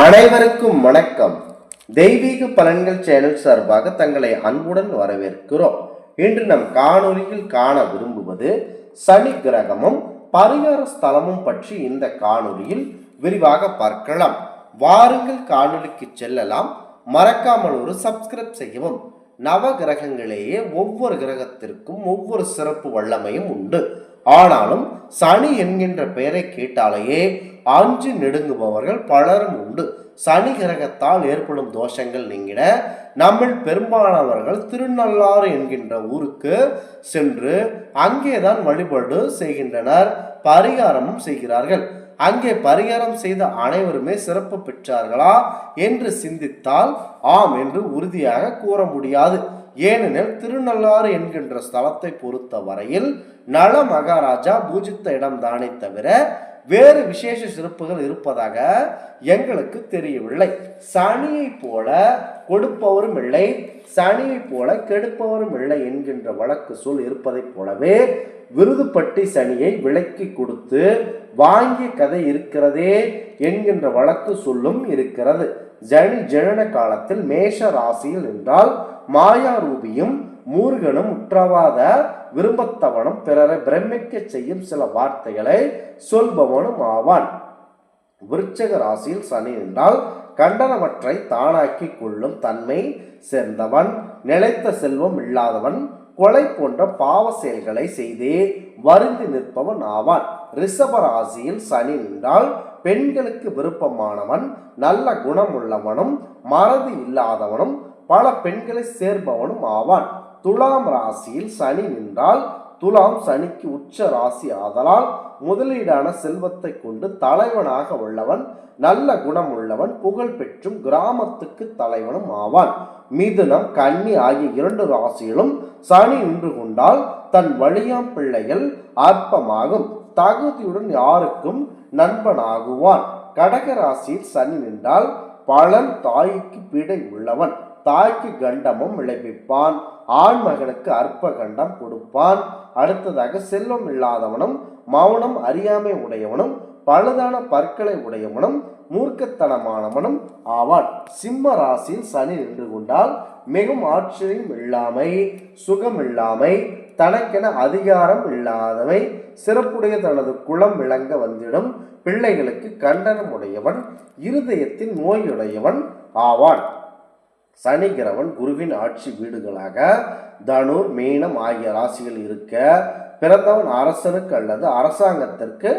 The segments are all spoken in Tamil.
அனைவருக்கும் வணக்கம். தெய்வீக பலன்கள் சேனல் சார்பாக தங்களை அன்புடன் வரவேற்கிறோம். இன்று நம் காணொலியில் காண விரும்புவது சனி கிரகமும் பரிகார ஸ்தலமும் பற்றி இந்த காணொலியில் விரிவாக பார்க்கலாம். வாருங்கள் காணொலிக்கு செல்லலாம். மறக்காமல் ஒரு சப்ஸ்கிரைப் செய்யவும். நவ கிரகங்களேயே ஒவ்வொரு கிரகத்திற்கும் ஒவ்வொரு சிறப்பு வல்லமையும் உண்டு. ஆனாலும் சனி என்கின்ற பெயரை கேட்டாலேயே அஞ்சு நெடுங்குபவர்கள் பலரும் உண்டு. சனி கிரகத்தால் ஏற்படும் தோஷங்கள் நீங்கிட நம்மில் பெரும்பாலானவர்கள் திருநள்ளாறு என்கின்ற ஊருக்கு சென்று அங்கேதான் வழிபாடு செய்கின்றனர் பரிகாரமும் செய்கிறார்கள். அங்கே பரிகாரம் செய்த அனைவருமே சிறப்பு பெற்றார்களா என்று சிந்தித்தால் ஆம் என்று உறுதியாக கூற முடியாது. ஏனெனில் திருநள்ளாறு என்கின்ற ஸ்தலத்தை பொறுத்த வரையில் நல மகாராஜா பூஜித்த இடம்தானே தவிர வேறு விசேஷ சிறப்புகள் இருப்பதாக எங்களுக்கு தெரியவில்லை. சனியை போல கொடுப்பவரும் இல்லை. சனியை போல கெடுப்பவரும் இல்லை என்கின்ற வழக்கு சொல் இருப்பதைப் போலவே விருதுப்பட்டி சனியை விலக்கி கொடுத்து வாங்கிய கதை இருக்கிறதே என்கின்ற வழக்கு சொல்லும் இருக்கிறது. ஜனி ஜனன காலத்தில் மேஷ ராசியில் என்றால் மாயா ரூபியும் மூர்கனும் உற்றவாத விரும்பத்தவனும் பிறரை பிரமிக்க செய்யும் சில வார்த்தைகளை சொல்பவனும் ஆவான். விருச்சக ராசியில் சனி என்றால் கண்டனமற்றை தானாக்கி கொள்ளும் தன்மை சேர்ந்தவன் நிலைத்த செல்வம் இல்லாதவன் கொலை போன்ற பாவ செயல்களை செய்தே வருந்தி நிற்பவன் ஆவான். ரிஷப ராசியில் சனி நின்றால் பெண்களுக்கு விருப்பமானவன் நல்ல குணமுள்ளவனும் மறதி இல்லாதவனும் பல பெண்களை சேர்பவனும் ஆவான். துலாம் ராசியில் சனி நின்றால் துலாம் சனிக்கு உச்ச ராசி ஆதலால் முதலீடான செல்வத்தை கொண்டு தலைவனாக உள்ளவன் நல்ல குணம் உள்ளவன் புகழ் பெற்றும் கிராமத்துக்கு தலைவனும் ஆவான். மிதுனம் கன்னி ஆகிய இரண்டு ராசியிலும் சனி நின்று கொண்டால் தன் வழியாம் பிள்ளைகள் அற்பமாகும். தகுதியுடன் யாருக்கும் நண்பனாகுவான். கடக ராசியில் சனி நின்றால் பலன் தாய்க்கு பிடை உள்ளவன். தாய்க்கு கண்டமும் விளைவிப்பான். ஆண் மகனுக்கு அற்ப கண்டம் கொடுப்பான். அடுத்ததாக செல்வம் இல்லாதவனும் மௌனம் அறியாமை உடையவனும் பழுதான பற்களை உடையவனும் மூர்க்கத்தனமானவனும் ஆவான் சிம்ம ராசியில் சனி நின்று கொண்டால் மிகவும் ஆச்சரியம் இல்லாமை சுகம் இல்லாமை தனக்கென அதிகாரம் இல்லாதவை சிறப்புடைய தனது குலம் விளங்க வந்திடும். பிள்ளைகளுக்கு கண்டனம் உடையவன் இருதயத்தின் நோயுடையவன் ஆவான் சனிகிரவன் குருவின் ஆட்சி வீடுகளாக தனுர் மீனம் ஆகிய ராசிகள் இருக்க பிறந்தவன் அரசனுக்கு அல்லது அரசாங்கத்திற்கு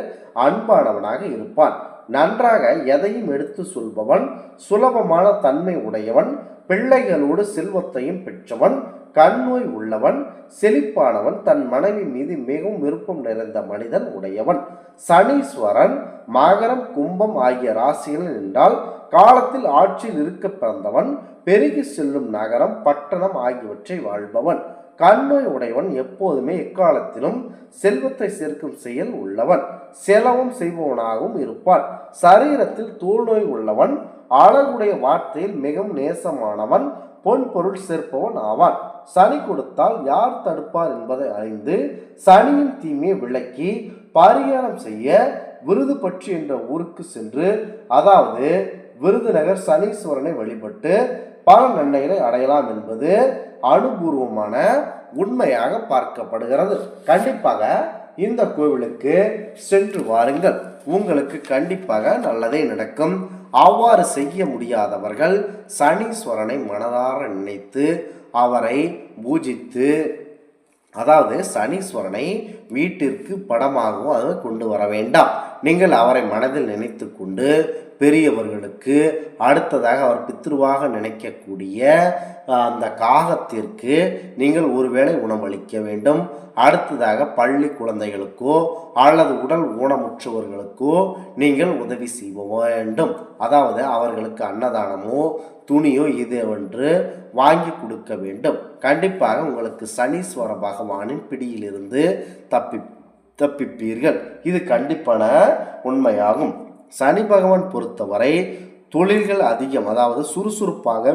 அன்பானவனாக இருப்பான். நன்றாக எதையும் எடுத்து சொல்பவன் சுலபமான தன்மை உடையவன் பிள்ளைகளோடு செல்வத்தையும் பெற்றவன் கண்ணோய் உள்ளவன் செழிப்பானவன் தன் மனைவி மீது மிகவும் விருப்பம் நிறைந்த மனிதன் உடையவன். சனீஸ்வரன் மகரம் கும்பம் ஆகிய ராசிகள் நின்றால் காலத்தில் ஆட்சியில் இருக்க பிறந்தவன் பெருகி செல்லும் நகரம் பட்டணம் ஆகியவற்றை வாழ்பவன். கண்ணோய் உடையவன் எப்போதுமே எக்காலத்திலும் செல்வத்தை சேர்க்கும் செயல் உள்ளவன். செலவும் செய்பவனாகவும் இருப்பான். சரீரத்தில் தூள்நோய் உள்ளவன் அழகுடைய வார்த்தையில் மிகவும் நேசமானவன் பொன் பொருள் சேர்ப்பவன் ஆவான். சனி கொடுத்தால் யார் தடுப்பார் என்பதை அறிந்து சனியின் தீமையை விளக்கி பரிகாரம் செய்ய விருது பற்றி என்ற ஊருக்கு சென்று அதாவது விருதுநகர் சனீஸ்வரனை வழிபட்டு பல நன்மைகளை அடையலாம் என்பது அனுபூர்வமான உண்மையாக பார்க்கப்படுகிறது. கண்டிப்பாக இந்த கோவிலுக்கு சென்று வாருங்கள். உங்களுக்கு கண்டிப்பாக நல்லதே நடக்கும். அவ்வாறு செய்ய முடியாதவர்கள் சனீஸ்வரனை மனதார நினைத்து அவரை பூஜித்து அதாவது சனீஸ்வரனை வீட்டிற்கு படமாகவும் அதை கொண்டு வர வேண்டாம். நீங்கள் அவரை மனதில் நினைத்து கொண்டு பெரியவர்களுக்கு அடுத்ததாக அவர் பித்ருவாக நினைக்கக்கூடிய அந்த காகத்திற்கு நீங்கள் ஒருவேளை உணவளிக்க வேண்டும். அடுத்ததாக பள்ளி குழந்தைகளுக்கோ அல்லது உடல் ஊனமுற்றவர்களுக்கோ நீங்கள் உதவி செய்ய வேண்டும். அதாவது அவர்களுக்கு அன்னதானமோ துணியோ இதுவென்று வாங்கி கொடுக்க வேண்டும். கண்டிப்பாக உங்களுக்கு சனீஸ்வர பகவானின் பிடியிலிருந்து தப்பி தப்பிப்பீர்கள். இது கண்டிப்பான உண்மையாகும். சனி பகவான் பொறுத்தவரை தொழில்கள் அதிகம். அதாவது சுறுசுறுப்பாக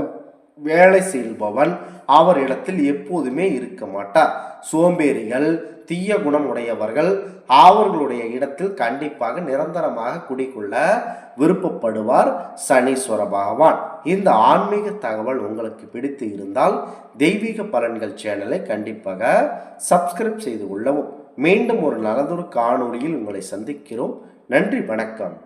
வேலை செய்பவன் அவரிடத்தில் எப்போதுமே இருக்க மாட்டார். சோம்பேறிகள் தீய குணம் உடையவர்கள் அவர்களுடைய இடத்தில் கண்டிப்பாக நிரந்தரமாக குடிக்கொள்ள விருப்பப்படுவார் சனீஸ்வர பகவான். இந்த ஆன்மீக தகவல் உங்களுக்கு பிடித்து இருந்தால் தெய்வீக பலன்கள் சேனலை கண்டிப்பாக சப்ஸ்கிரைப் செய்து கொள்ளவும். மீண்டும் ஒரு நல்லதொரு காணொளியில் உங்களை சந்திக்கிறோம். நன்றி வணக்கம்.